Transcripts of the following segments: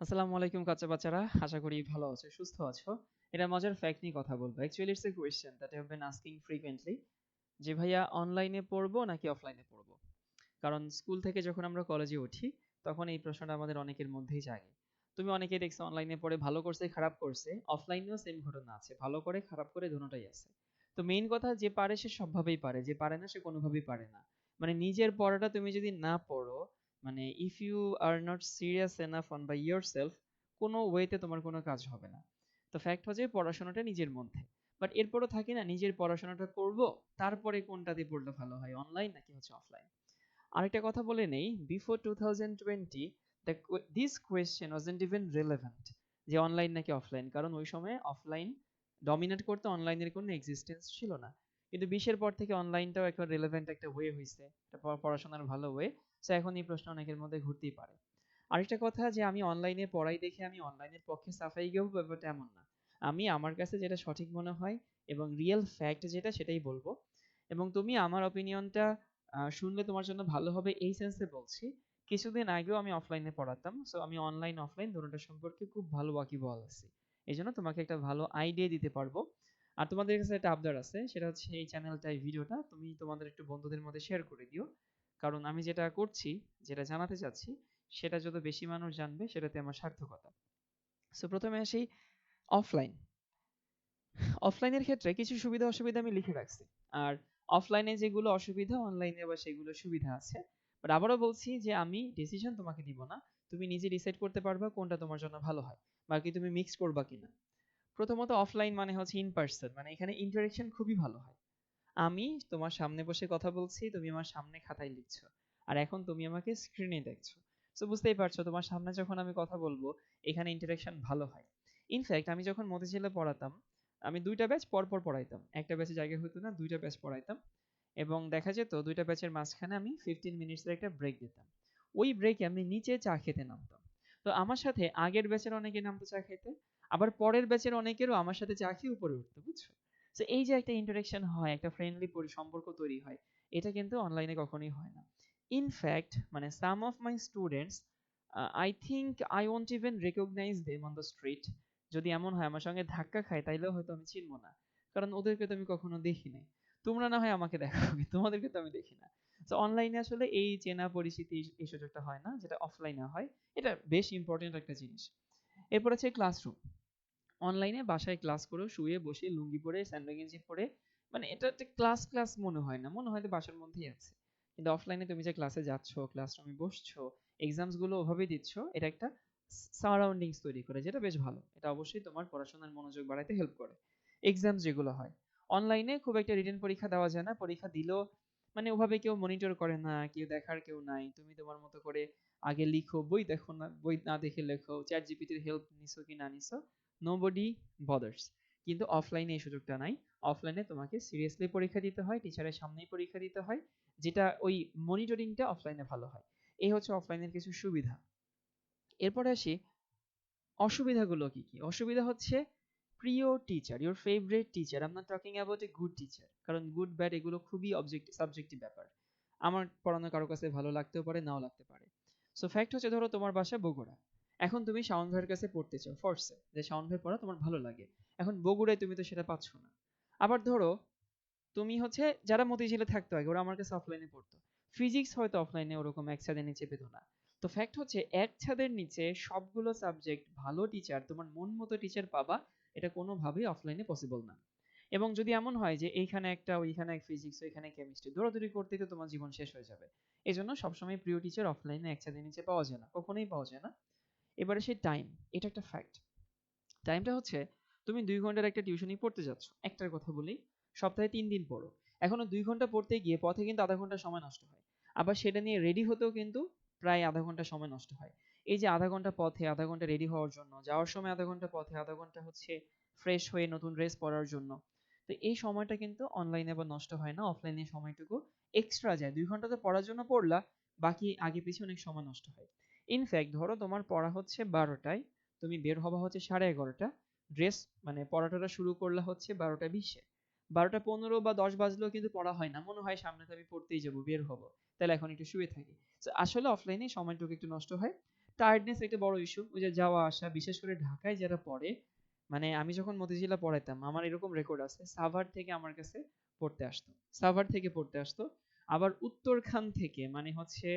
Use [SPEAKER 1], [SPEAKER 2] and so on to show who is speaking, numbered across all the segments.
[SPEAKER 1] আসসালামু আলাইকুম বাচ্চারা, আশা করি ভালো আছো, সুস্থ আছো। এটা মজার ফ্যাক্ট নিয়ে কথা বলব। Actually it's a question that have been asking frequently যে, ভাইয়া অনলাইনে পড়ব নাকি অফলাইনে পড়ব? কারণ স্কুল থেকে যখন আমরা কলেজে উঠি, তখন এই প্রশ্নটা আমাদের অনেকের মধ্যেই জাগে। তুমি অনেকেই দেখছ অনলাইনে পড়ে ভালো করছে, খারাপ করছে। অফলাইনেও সেম ঘটনা আছে। ভালো করে, খারাপ করে দুটোটাই আছে। তো মেইন কথা, যে পারে সে সবভাবেই পারে, যে পারে না সে কোনোভাবেই পারে না। মানে নিজের পড়াটা তুমি যদি না পড়ো মানে if you are not serious enough on by yourself কোনো ওয়েতে তোমার কোনো কাজ হবে না। তো ফ্যাক্ট হচ্ছে পড়াশোনাটা নিজের মধ্যে। বাট এরপরও থাকে না, নিজের পড়াশোনাটা করব, তারপরে কোনটাতে পড়লে ভালো হয় অনলাইন নাকি হচ্ছে অফলাইন আরেকটা কথা বলে নেই before two thousand twenty this question wasn't even relevant যে অনলাইন নাকি অফলাইন কারণ ওই সময় অফলাইন ডমিনেট করতে অনলাইনের কোনো এক্সিস্টেন্স ছিল না। কিন্তু বিশের পর থেকে অনলাইনটাও একটা রিলেভেন্ট একটা ওয়ে হয়েছে একটা পড়াশোনার ভালো ওয়ে সো এখন এই প্রশ্ন অনেকের মধ্যে ঘুরতেই পারে। আরেকটা কথা যে, আমি অনলাইনে পড়াই দেখে আমি অনলাইনের পক্ষে সাফাই গেব ব্যাপারটা এমন না। আমি আমার কাছে যেটা সঠিক মনে হয় এবং রিয়েল ফ্যাক্ট যেটা, সেটাই বলব। এবং তুমি আমার অপিনিয়নটা শুনলে তোমার জন্য ভালো হবে এই সেন্সে বলছি। কিছুদিন আগেও আমি অফলাইনে পড়াতাম। সো আমি অনলাইন অফলাইন দুটোটা সম্পর্কে খুব ভালো ওয়াকিবহাল আছি। এই জন্য তোমাকে একটা ভালো আইডিয়া দিতে পারব। আর তোমাদের কাছে একটা আবদার আছে, সেটা হচ্ছে এই চ্যানেলটা এই ভিডিওটা তুমি তোমাদের একটু বন্ধুদের মধ্যে শেয়ার করে দিও। কারণ আমি যেটা করছি, যেটা জানাতে চাচ্ছি, সেটা যত বেশি মানুষ জানবে, সেটাতে আমার সার্থকতা। সো প্রথমে আসি অফলাইন অফলাইনের ক্ষেত্রে কিছু সুবিধা অসুবিধা আমি লিখে রাখছি। আর অফলাইনে যেগুলো অসুবিধা অনলাইনে আবার সেগুলো সুবিধা আছে। বাট আবারও বলছি যে আমি ডিসিশন তোমাকে দিব না। তুমি নিজে ডিসাইড করতে পারবা কোনটা তোমার জন্য ভালো হয়। বাকি তুমি মিক্স করবা কিনা। প্রথমত অফলাইন মানে হচ্ছে ইন পার্সন মানে এখানে ইন্টারেকশন খুবই ভালো হয়। আমি তোমার সামনে বসে কথা বলছি, তুমি আমার সামনে খাতায় লিখছো, আর এখন তুমি আমাকে স্ক্রিনে দেখছ। সো বুঝতেই পারছ, তোমার সামনে যখন আমি কথা বলব, এখানে ইন্টারেকশন ভালো হয়। ইনফ্যাক্ট আমি যখন মতিঝিলে পড়াতাম, আমি দুইটা ব্যাচ পর পর পড়াইতাম। একটা ব্যাচে জায়গা হতো না, দুইটা ব্যাচ পড়াইতাম। এবং দেখা যেত, দুইটা ব্যাচের মাঝখানে আমি ফিফটিন মিনিটসের একটা ব্রেক দিতাম। ওই ব্রেকে আমি নিচে চা খেতে নামতাম। তো আমার সাথে আগের ব্যাচের অনেকে নামতো চা খেতে আবার পরের ব্যাচের অনেকেরও আমার সাথে চা খেয়ে উপরে উঠতো, বুঝছ? তো এই যে একটা ইন্টারেকশন হয়, একটা ফ্রেন্ডলি সম্পর্ক তৈরি হয়, এটা কিন্তু অনলাইনে কখনোই হয় না। ইনফ্যাক্ট মানে some of my students I think I won't even recognise them on the street যদি এমন হয়, আমার সঙ্গে ধাক্কা খায়, তাইলেও হয়তো আমি চিনবো না। কারণ ওদেরকে তো আমি কখনো দেখি নাই। তোমরা না হয় আমাকে দেখাবে তোমাদেরকে তো আমি দেখি না। তো অনলাইনে আসলে এই চেনা পরিস্থিতি এই সুযোগটা হয় না, যেটা অফলাইনে হয়। এটা বেশ ইম্পর্টেন্ট একটা জিনিস। এরপর আছে ক্লাসরুম অনলাইনে বাসায় ক্লাস করে শুয়ে বসে, লুঙ্গি পরে স্যান্ডো গেঞ্জি পরে মানে এটা একটা ক্লাস ক্লাস মনে হয় না। মনে হয় যে বাসার মধ্যেই আছে। কিন্তু অফলাইনে তুমি যে ক্লাসে যাচ্ছ ক্লাসরুমে বসছো এক্সামসগুলো ওভাবেই দিচ্ছ, এটা একটা সারাউন্ডিংস তৈরি করে, যেটা বেশ ভালো। এটা অবশ্যই তোমার পড়াশোনার মনোযোগ বাড়াইতে হেল্প করে। এক্সামস যেগুলো হয়। অনলাইনে খুব একটা রিটেন পরীক্ষা দেওয়া যায় না। পরীক্ষা দিলেও মানে ওভাবে কেউ মনিটর করে না, কেউ দেখার কেউ নাই। তুমি তোমার মতো করে আগে লিখো, বই দেখো না, বই না দেখে লেখো চ্যাট জিপিটির হেল্প নিছো কি না নিছো নোবডি বদার্স কিন্তু অফলাইনে এই সুযোগটা নাই। অফলাইনে তোমাকে সিরিয়াসলি পরীক্ষা দিতে হয়, টিচারের সামনেই পরীক্ষা দিতে হয়, যেটা ওই মনিটরিংটা অফলাইনে ভালো হয়। এই হচ্ছে অফলাইনের কিছু সুবিধা। এরপরে আসি, অসুবিধাগুলো কি কি? অসুবিধা হচ্ছে প্রিয় teacher your favourite teacher am not talking about a good teacher কারণ গুড ব্যাড এগুলো খুবই অবজেক্ট সাবজেক্টিভ ব্যাপার। আমার পড়ানো কারও কাছে ভালো লাগতেও পারে, নাও লাগতে পারে। সো ফ্যাক্ট হচ্ছে ধরো তোমার বাসা বগুড়া। এখন তুমি শাওন ভাইয়ের কাছে পড়তে চাও ফোর্সে যে শাওন ভাই পড়া তোমার ভালো লাগে। এখন বগুড়ায় তুমি তো সেটা পাচ্ছ না। আবার ধরো, তুমি হচ্ছে, যারা মতিঝিলে থাকতো আগে, ওরা আমার কাছে অফলাইনে পড়তো। ফিজিক্স হয়তো অফলাইনে ওরকম এক ছাদের নিচে পেতো না। তো ফ্যাক্ট হচ্ছে, এক ছাদের নিচে সবগুলো সাবজেক্ট ভালো টিচার তোমার মন মতো টিচার পাবা এটা কোনোভাবেই অফলাইনে পসিবল না। এবং যদি এমন হয় যে এইখানে একটা, ওইখানে ফিজিক্স ওইখানে কেমিস্ট্রি দৌড়াদৌড়ি করতে তো তোমার জীবন শেষ হয়ে যাবে। এই জন্য সবসময় প্রিয় টিচার অফলাইনে এক ছাদের নিচে পাওয়া যায় না, কখনোই পাওয়া যায় না। এবারে সেই টাইম এটা একটা ফ্যাক্ট টাইমটা হচ্ছে, তুমি দুই ঘণ্টার একটা টিউশনই পড়তে যাচ্ছ, একটার কথা বলি সপ্তাহে তিন দিন পড়ো। এখনও দুই ঘণ্টা পড়তে গিয়ে পথে কিন্তু আধা ঘণ্টা সময় নষ্ট হয়। আবার সেটা নিয়ে রেডি হতেও কিন্তু প্রায় আধা ঘণ্টা সময় নষ্ট হয়। এই যে আধা ঘণ্টা পথে আধা ঘণ্টা রেডি হওয়ার জন্য, যাওয়ার সময় আধা ঘণ্টা পথে আধা ঘণ্টা হচ্ছে ফ্রেশ হয়ে নতুন ড্রেস পরার জন্য। তো এই সময়টা কিন্তু অনলাইনে আবার নষ্ট হয় না অফলাইনে সময়টুকু এক্সট্রা যায়। দুই ঘণ্টা তো পড়ার জন্য পড়লা, বাকি আগে পিছিয়ে অনেক সময় নষ্ট হয়। ইনফ্যাক্ট ধরো তোমার পড়া হচ্ছে বারোটায়, তুমি বের হবা হচ্ছে সাড়ে এগারোটা ড্রেস মানে পড়াটা শুরু করলা হচ্ছে বারোটা বিশে। বারোটা পনেরো বা দশ বাজলেও কিন্তু পড়া হয় না। মনে হয় সামনে তো আমি পড়তেই যাব, বের হব। তাহলে এখন একটু শুয়ে থাকি। আসলে অফলাইনে সময়টুকু একটু নষ্ট হয়। টায়ার্ডনেস একটা বড় ইস্যু ওই যে যাওয়া আসা, বিশেষ করে ঢাকায় যারা পড়ে মানে আমি যখন মতিঝিলা পড়াইতাম, আমার এরকম রেকর্ড আছে, সাভার থেকে আমার কাছে পড়তে আসতো, সাভার থেকে পড়তে আসতো, আবার উত্তরখান থেকে মানে হচ্ছে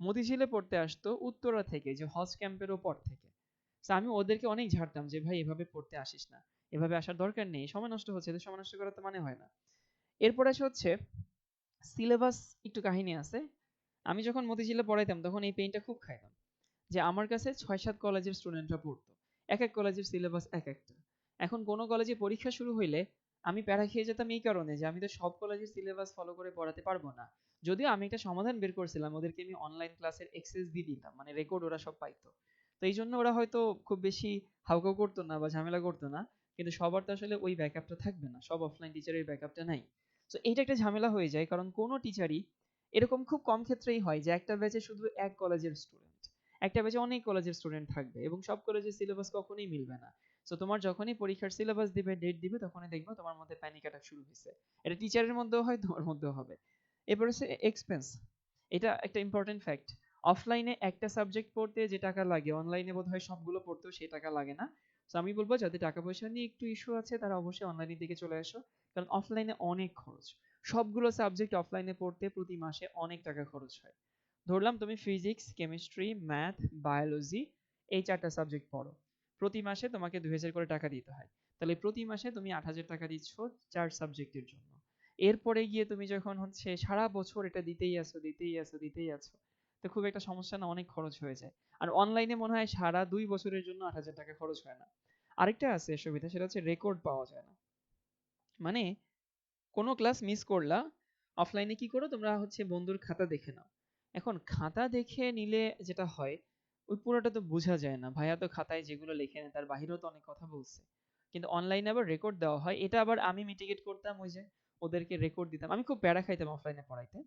[SPEAKER 1] মতিঝিলে পড়তে আসতো, উত্তরা থেকে, যে হজ ক্যাম্পেরও পর থেকে। তো আমি ওদেরকে অনেক ঝাড়তাম যে, ভাই, এভাবে পড়তে আসিস না, এভাবে আসার দরকার নেই, সময় নষ্ট হচ্ছে সময় নষ্ট করা তো মানে হয় না। এরপর আসে হচ্ছে সিলেবাস একটু কাহিনী আছে, আমি যখন মতিঝিলে পড়াইতাম, তখন এই পেইনটা খুব খাইতাম। যে আমার কাছে ছয় সাত কলেজের স্টুডেন্টরা পড়তো। এক এক কলেজের সিলেবাস এক একটা এখন কোনো কলেজে পরীক্ষা শুরু হইলে আমি প্যারা খেয়ে যেতাম এই কারণে যে আমি তো সব কলেজের সিলেবাস ফলো করে পড়াতে পারব না। যদিও আমি একটা সমাধান বের করছিলাম, ওদেরকে আমি অনলাইন ক্লাসের এক্সেস দিয়ে দিতাম মানে রেকর্ড ওরা সব পাইতো। তো এই জন্য ওরা হয়তো খুব বেশি হাউকাউ করতো না বা ঝামেলা করতো না, কিন্তু সবার তো আসলে ওই ব্যাকআপটা থাকবে না, সব অফলাইন টিচারের ব্যাকআপটা নাই। তো এইটা একটা ঝামেলা হয়ে যায়, কারণ কোনো টিচারই এরকম খুব কম ক্ষেত্রেই হয় যে একটা ব্যাচে শুধু এক কলেজের স্টুডেন্ট একটা ব্যাচে অনেক কলেজের স্টুডেন্ট থাকবে এবং সব কলেজের সিলেবাস কখনোই মিলবে না। সো তোমার যখনই পরীক্ষার সিলেবাস দিবে ডেট দিবে, তখনই দেখবে তোমার মধ্যে প্যানিক অ্যাটাক শুরু হয়েছে এটা টিচারের মধ্যেও হয়, তোমার মধ্যেও হবে। এরপর হচ্ছে এক্সপেন্স এটা একটা ইম্পর্টেন্ট ফ্যাক্ট অফলাইনে একটা সাবজেক্ট পড়তে যে টাকা লাগে অনলাইনে বোধ হয় সবগুলো পড়তেও সেই টাকা লাগে না। তো আমি বলব, যাদের টাকা পয়সা নিয়ে একটু ইস্যু আছে, তারা অবশ্যই অনলাইনের দিকে চলে আসো। কারণ অফলাইনে অনেক খরচ। সবগুলো সাবজেক্ট অফলাইনে পড়তে প্রতি মাসে অনেক টাকা খরচ হয়। ধরলাম তুমি ফিজিক্স কেমিস্ট্রি ম্যাথ বায়োলজি এই চারটা সাবজেক্ট পড়ো। প্রতি মাসে তোমাকে দুই হাজার করে টাকা দিতে হয়। তাহলে প্রতি মাসে তুমি আট হাজার টাকা দিচ্ছ চার সাবজেক্টের জন্য। এরপরে গিয়ে তুমি যখন হচ্ছে সারা বছর এটা দিতেই আছো দিতেই আছো দিতেই আছো, তো খুব একটা সমস্যা না, অনেক খরচ হয়ে যায়। আর অনলাইনে মনে হয় সারা দুই বছরের জন্য আট হাজার টাকা খরচ হয় না। আরেকটা আছে সুবিধা, সেটা হচ্ছে রেকর্ড পাওয়া যায় না। মানে কোনো ক্লাস মিস করলা অফলাইনে কি করো, তোমরা হচ্ছে বন্ধুর খাতা দেখে নাও। এখন খাতা দেখে নিলে যেটা হয়, ওই পুরোটা তো বোঝা যায় না। ভাইয়া তো খাতায় যেগুলো লেখে নেয়, তার বাহিরেও তো অনেক কথা বলছে। কিন্তু অনলাইনে আবার রেকর্ড দেওয়া হয়। এটা আবার আমি মিটিগেট করতাম ওই যে ওদেরকে রেকর্ড দিতাম। আমি খুব প্যারা খাইতাম অফলাইনে পড়াইতে।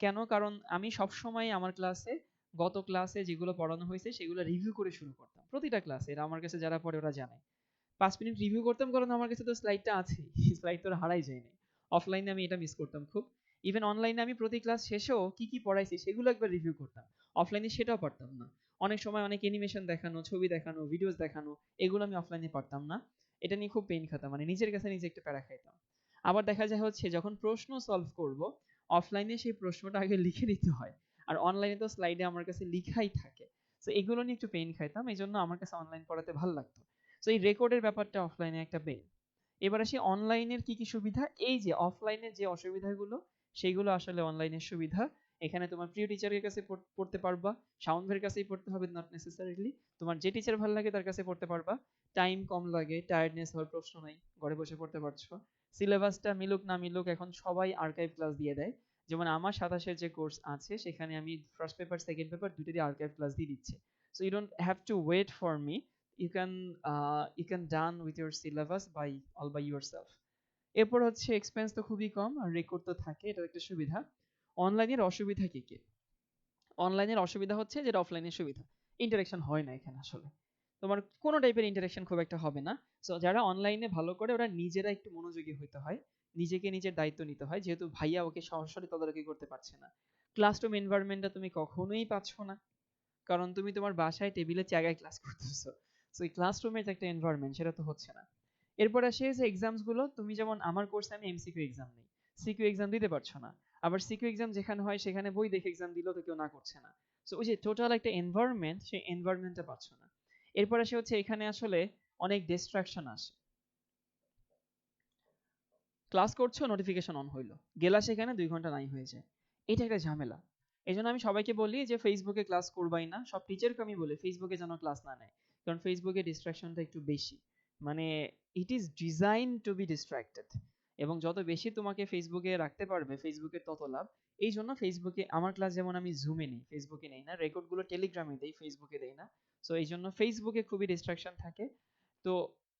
[SPEAKER 1] কেন? কারণ আমি সব সময় আমার ক্লাসে গত ক্লাসে যেগুলো পড়ানো হয়েছে, সেগুলো রিভিউ করে শুরু করতাম। প্রতিটা ক্লাসে এরা আমার কাছে যারা পড়ে ওরা জানে। পাঁচ মিনিট রিভিউ করতাম, কারণ আমার কাছে তো স্লাইডটা আছেই। স্লাইড তো হারাই যায়নি অফলাইনে আমি এটা মিস করতাম খুব। ইভেন অনলাইনে আমি প্রতি ক্লাস শেষেও কি কি পড়াইছি সেগুলো একবার রিভিউ করতাম। অফলাইনে সেটাও পারতাম না। অনেক সময় অনেক অ্যানিমেশন দেখানো, ছবি দেখানো ভিডিওস দেখানো, এগুলো আমি অফলাইনে পারতাম না। এটা নিয়ে খুব পেইন খেতাম মানে নিজের কাছে নিজে একটা প্যারা খাইতাম। আবার দেখা যায় হচ্ছে যখন প্রশ্ন সলভ করব অফলাইনে সেই প্রশ্নটা আগে লিখে নিতে হয়। আর অনলাইনে তো স্লাইডে আমার কাছে লিখাই থাকে। তো এগুলো নিয়ে একটু পেইন খাইতাম এই জন্য আমার কাছে অনলাইন পড়াতে ভালো লাগতো। তো এই রেকর্ডের ব্যাপারটা অফলাইনে একটা পেইন এবার আসি অনলাইনের কি কি সুবিধা? এই যে অফলাইনের যে অসুবিধাগুলো সেগুলো আসলে অনলাইনের সুবিধা। এখানে তোমার প্রিয় টিচারের কাছে পড়তে পারবা। ভাইয়ের কাছেই পড়তে হবে নট নেসেসারিলি তোমার যে টিচার ভালো লাগে তার কাছে পড়তে পারবা। টাইম কম লাগে টায়ার্ডনেস হওয়ার প্রশ্ন নাই, ঘরে বসে পড়তে পারছ। সিলেবাসটা মিলুক না মিলুক এখন সবাই আর্কাইভ ক্লাস দিয়ে দেয়। যেমন আমার সাতাশের যে কোর্স আছে, সেখানে আমি ফার্স্ট পেপার সেকেন্ড পেপার দুটোরই আর্কাইভ ক্লাস দিয়ে দিচ্ছি। So you don't have to wait for me you can you can done with your syllabus by all by yourself এরপর হচ্ছে এক্সপেন্স তো খুবই কম, আর রেকর্ড তো থাকে এটা একটা সুবিধা। অনলাইনের অসুবিধা কি কি? অনলাইনের অসুবিধা হচ্ছে যেটা অফলাইনের সুবিধা। ইন্টারাকশন হয় না এখানে আসলে। তোমার কোনো টাইপের ইন্টারাকশন খুব একটা হবে না। সো যারা অনলাইনে ভালো করে ওরা নিজেরা একটু মনোযোগী হইতে হয়, নিজেকে নিজের দায়িত্ব নিতে হয়, যেহেতু ভাইয়া ওকে সরাসরি তদারকি করতে পারছে না। ক্লাসরুম এনভায়রনমেন্টটা তুমি কখনোই পাচ্ছ না। কারণ তুমি তোমার বাসায় টেবিলে জায়গায় ক্লাস করতেছো। সো এই ক্লাসরুমের যে একটা এনভায়রনমেন্ট সেটা তো হচ্ছে না। এরপর আসে যে এক্সামসগুলো, তুমি যেমন আমার কোর্সে আমি এমসিকিউ এক্সাম নেই। সিকিউ এক্সাম দিতে পারছ না। আবার সিকিউ এক্সাম যেখানে হয়, সেখানে বই দেখে এক্সাম দিলেও তো কেউ না করছে না। সো ওই যে টোটাল একটা এনভায়রনমেন্ট সেই এনভায়রনমেন্টটা পাচ্ছ না। এরপর আসে হচ্ছে এখানে আসলে অনেক ডিস্ট্রাকশন আসে। ক্লাস করছ নোটিফিকেশন অন হইল। গেলা সেখানে দুই ঘণ্টা নাই হয়ে যায়। এটা একটা ঝামেলা। এই আমি সবাইকে বলি যে ফেসবুকে ক্লাস করবাই না। সব টিচারকে আমি বলি ফেসবুকে যেন ক্লাস না নেয়। কারণ ফেসবুকে ডিস্ট্রাকশনটা একটু বেশি। মানে it is design to be distracted এবং যত বেশি তোমাকে ফেসবুকে রাখতে পারবে ফেসবুকের তত লাভ। এই জন্য ফেসবুকে আমার ক্লাস যেমন আমি জুমে নেই ফেসবুকে নেই না রেকর্ডগুলো টেলিগ্রামে দেই ফেসবুকে দেই না। সো এই জন্য ফেসবুকে খুবই ডিস্ট্রাকশন থাকে। তো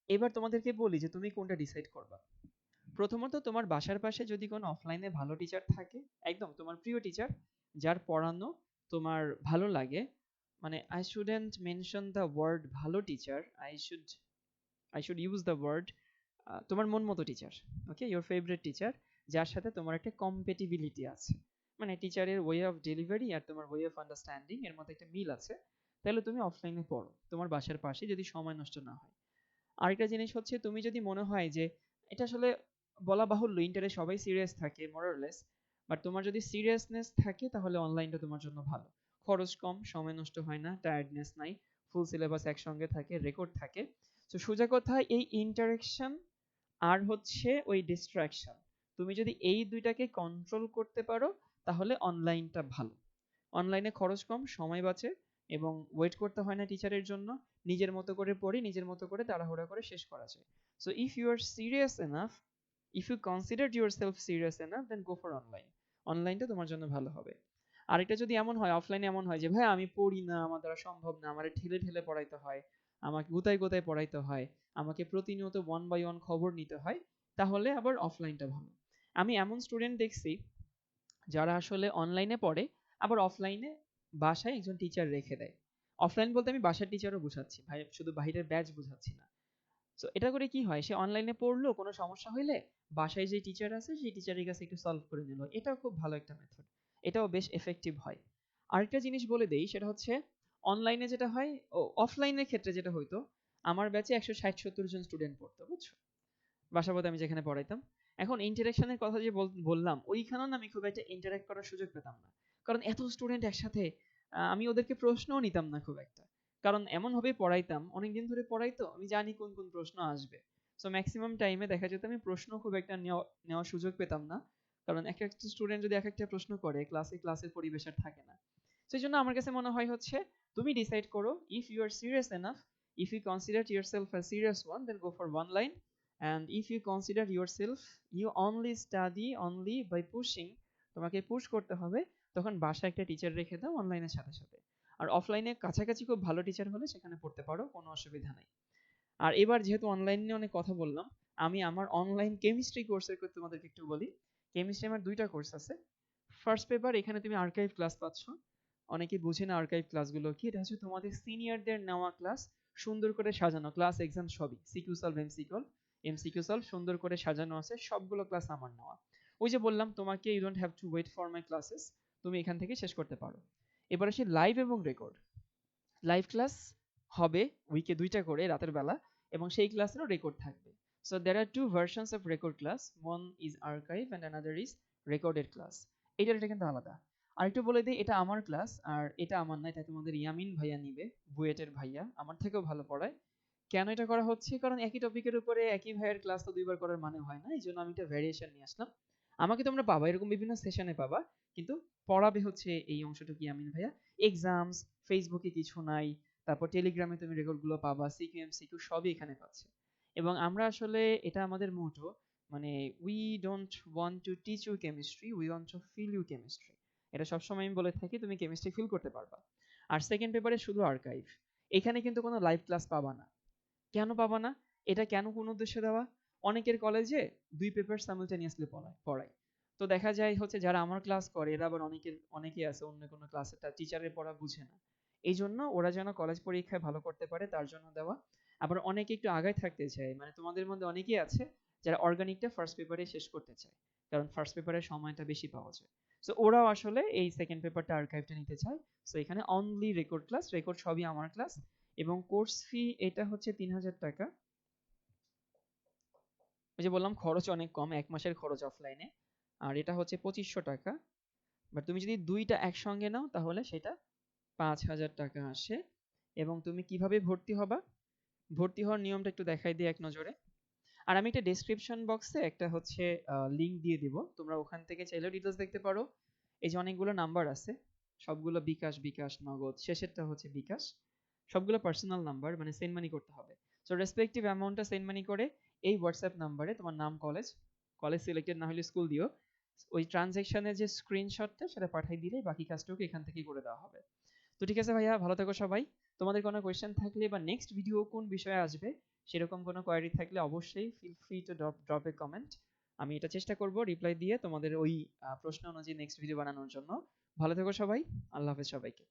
[SPEAKER 1] এবার তোমাদেরকে বলি যে তুমি কোনটা ডিসাইড করবা। প্রথমত তোমার বাসার পাশে যদি কোনো অফলাইনে ভালো টিচার থাকে, একদম তোমার প্রিয় টিচার যার পড়ানো তোমার ভালো লাগে মানে I shouldn't mention the word ভালো teacher I should I should use the word তোমার মন মতো teacher okay your favourite teacher যার সাথে তোমার একটা কম্পেটিবিলিটি আছে। মানে টিচারের ওয়ে অফ ডেলিভারি আর তোমার ওয়ে অফ আন্ডারস্ট্যান্ডিং এর মধ্যে একটা মিল আছে। তাহলে তুমি অফলাইনে পড়ো, তোমার বাসার পাশে যদি সময় নষ্ট না হয়। আরেকটা জিনিস হচ্ছে, তুমি যদি মনে হয় যে এটা আসলে বলা বাহুল্য ইন্টারে সবাই সিরিয়াস থাকে মোরারলেস বাট তোমার যদি সিরিয়াসনেস থাকে, তাহলে অনলাইনটা তোমার জন্য ভালো। খরচ কম, সময় নষ্ট হয় না টায়ার্ডনেস নাই ফুল সিলেবাস একসঙ্গে থাকে রেকর্ড থাকে। তো সোজা কথা, এই ইন্টারেকশন আর হচ্ছে ওই ডিস্ট্রাকশন তুমি যদি এই দুইটাকে কন্ট্রোল করতে পারো, তাহলে অনলাইনটা ভালো। অনলাইনে খরচ কম, সময় বাঁচে এবং ওয়েট করতে হয় না টিচারের জন্য। নিজের মতো করে পড়ি, নিজের মতো করে তাড়াহুড়া করে শেষ করা যায়। So if you are serious enough if you consider yourself serious enough then go for online অনলাইনটা তোমার জন্য ভালো হবে। আরেকটা যদি এমন হয় অফলাইনে এমন হয় যে, ভাই, আমি পড়ি না, আমার দ্বারা সম্ভব না, আমার ঠেলে ঠেলে পড়াইতে হয়। আমাকে গোতায় গোতায় পড়াইতে হয়, আমাকে প্রতিনিয়ত ওয়ান বাই ওয়ান খবর নিতে হয়, তাহলে আবার অফলাইনটা ভালো। আমি এমন স্টুডেন্ট দেখছি যারা আসলে অনলাইনে পড়ে, আবার অফলাইনে বাসায় একজন টিচার রেখে দেয়। অফলাইন বলতে আমি বাসার টিচারও বুঝাচ্ছি, ভাই, শুধু বাহিরের ব্যাচ বুঝাচ্ছি না। তো এটা করে কি হয়, সে অনলাইনে পড়ল, কোনো সমস্যা হইলে বাসায় যে টিচার আছে, সেই টিচারের কাছে একটু সলভ করে নিল। এটাও খুব ভালো একটা মেথড এটাও বেশ এফেক্টিভ হয়। আরেকটা জিনিস বলে দেই, সেটা হচ্ছে অনলাইনে যেটা হয় অফলাইনের ক্ষেত্রে যেটা হইতো, আমার ব্যাচে একশো ষাট সত্তর জন স্টুডেন্ট পড়তো, বুঝছ? বাসাবোধ আমি যেখানে পড়াইতাম। এখন ইন্টারাকশনের কথা যে বললাম, ওইখানেও আমি খুব একটা ইন্টারাক্ট করার সুযোগ পেতাম না। কারণ এত স্টুডেন্ট একসাথে আমি ওদেরকে প্রশ্নও নিতাম না খুব একটা। কারণ এমন ভাবে পড়াইতাম, অনেকদিন ধরে পড়াইতো, আমি জানি কোন কোন প্রশ্ন আসবে। সো ম্যাক্সিমাম টাইমে দেখা যেত আমি প্রশ্ন খুব একটা নেওয়ার সুযোগ পেতাম না। কারণ এক একটা স্টুডেন্ট যদি এক একটা প্রশ্ন করে ক্লাসে ক্লাসের পরিবেশ আর থাকে না। সেই জন্য আমার কাছে মনে হয় হচ্ছে, তুমি ডিসাইড করো if you are serious enough consider yourself a serious one then go for online and if you consider yourself you only study only by pushing তোমাকে পুশ করতে হবে, তখন বাসায় একটা টিচার রেখে দাও অনলাইনের সাথে সাথে। আর অফলাইনে কাছাকাছি খুব ভালো টিচার হলে সেখানে পড়তে পারো, কোনো অসুবিধা নেই। আর এবার যেহেতু অনলাইনে অনেক কথা বললাম, আমি আমার অনলাইন কেমিস্ট্রি কোর্সের কথা তোমাদেরকে একটু বলি। কেমিস্ট্রি আমার দুইটা কোর্স আছে। ফার্স্ট পেপার এখানে তুমি আর্কাইভ ক্লাস পাচ্ছ। অনেকে বুঝে না আর্কাইভ ক্লাসগুলো কি, এটা হচ্ছে তোমাদের সিনিয়রদের নেওয়া ক্লাস সুন্দর করে সাজানো। ক্লাস এক্সাম সবই CQ solve MCQ MCQ solve সুন্দর করে সাজানো আছে, সবগুলো ক্লাস আমার নেওয়া। ওই যে বললাম তোমাকে you don't have to wait for my classes তুমি এখান থেকে শেষ করতে পারো। এবার আসি লাইভ এবং রেকর্ড লাইভ ক্লাস হবে উইকে দুইটা করে রাতের বেলা, এবং সেই ক্লাসেরও রেকর্ড থাকবে। So there are two versions of record class one is archive and another is recorded class এটার এটা কিন্তু আলাদা। আর একটু বলে দিই, এটা আমার ক্লাস আর এটা আমার না এটা তোমাদের ইয়ামিন ভাইয়া নিবে, বুয়েটের ভাইয়া, আমার থেকেও ভালো পড়ায়। কেন এটা করা হচ্ছে? কারণ একই টপিকের উপরে একই ভাইয়ের ক্লাস তো দুইবার করার মানে হয় না এই জন্য আমি একটা ভ্যারিয়েশন নিয়ে আসলাম। আমাকে তোমরা পাবা, এরকম বিভিন্ন সেশনে পাবা, কিন্তু পড়াবে হচ্ছে এই অংশটুকু আমিন ভাইয়া। এক্সামস ফেসবুকে কিছু নাই, তারপর টেলিগ্রামে তুমি রেকর্ডগুলো পাবা সিকিউ এম সিকিউ সবই এখানে পাচ্ছে। এবং আমরা আসলে এটা আমাদের মোটো মানে we don't want to teach you chemistry we want to feel you chemistry এটা সবসময় আমি বলে থাকি, তুমি কেমিস্ট্রি ফিল করতে পারবা। আর সেকেন্ড পেপারে শুধু আর্কাইভ এখানে কিন্তু কোনো লাইভ ক্লাস পাবা না। কেন পাবা না? এটা কেন কোন উদ্দেশ্যে দেওয়া? অনেকের কলেজে দুই পেপার সাইমultaneously পড়ায় পড়ায়। তো দেখা যায় হচ্ছে যারা আমার ক্লাস করে, এরা আবার অনেকের, অনেকেই আছে, অন্য কোনো ক্লাসে তার টিচারের পড়া বুঝে না। এই জন্য ওরা যেন কলেজ পরীক্ষায় ভালো করতে পারে, তার জন্য দেওয়া। আবার অনেকে একটু আগায় থাকতে চায়। মানে তোমাদের মধ্যে অনেকেই আছে, যারা অর্গানিকটা ফার্স্ট পেপারে শেষ করতে চায়। কারণ ফার্স্ট পেপারের সময়টা বেশি পাওয়া যায়। সো ওরাও আসলে এই সেকেন্ড পেপারটা আর্কাইভটা নিতে চায়। সো এখানে অনলি রেকর্ড ক্লাস রেকর্ড সবই আমার ক্লাস এবং কোর্স ফি এটা হচ্ছে তিন হাজার টাকা। ওই যে বললাম, খরচ অনেক কম, এক মাসের খরচ অফলাইনে আর এটা হচ্ছে পঁচিশশো টাকা। বাট তুমি যদি দুইটা একসঙ্গে নাও, তাহলে সেটা পাঁচ হাজার টাকা আসে। এবং তুমি কীভাবে ভর্তি হবা? ভর্তি হওয়ার নিয়মটা একটু দেখাই দিই এক নজরে। আর আমি একটা ডেসক্রিপশন বক্সে একটা হচ্ছে লিংক দিয়ে দিব। তোমরা ওখান থেকে চাইলে ডিটেলস দেখতে পারো। এই যে অনেকগুলো নাম্বার আছে, সবগুলো বিকাশ বিকাশ, নগদ, শেষেরটা হচ্ছে বিকাশ। সবগুলো পার্সোনাল নাম্বার মানে সেন্ড মানি করতে হবে। সো রেসপেক্টিভ অ্যামাউন্টটা সেন্ড মানি করে, এই হোয়াটসঅ্যাপ নাম্বারে তোমার নাম কলেজ কলেজ সিলেক্টেড না হলে স্কুল দিও। ওই ট্রানজ্যাকশনের যে স্ক্রিনশটটা সেটা পাঠিয়ে দিলে বাকি কাজটুকু এখান থেকেই করে দেওয়া হবে। তো ঠিক আছে ভাইয়া, ভালো থেকো সবাই। তোমাদের কোনো কোয়েশ্চেন থাকলে বা নেক্সট ভিডিও কোন বিষয়ে আসবে, সেরকম কোনো কোয়ারি থাকলে অবশ্যই feel free to drop drop a comment আমি এটা চেষ্টা করব রিপ্লাই দিয়ে তোমাদের ওই প্রশ্ন অনুযায়ী নেক্সট ভিডিও বানানোর জন্য। ভালো থেকো সবাই, আল্লাহ হাফেজ সবাইকে।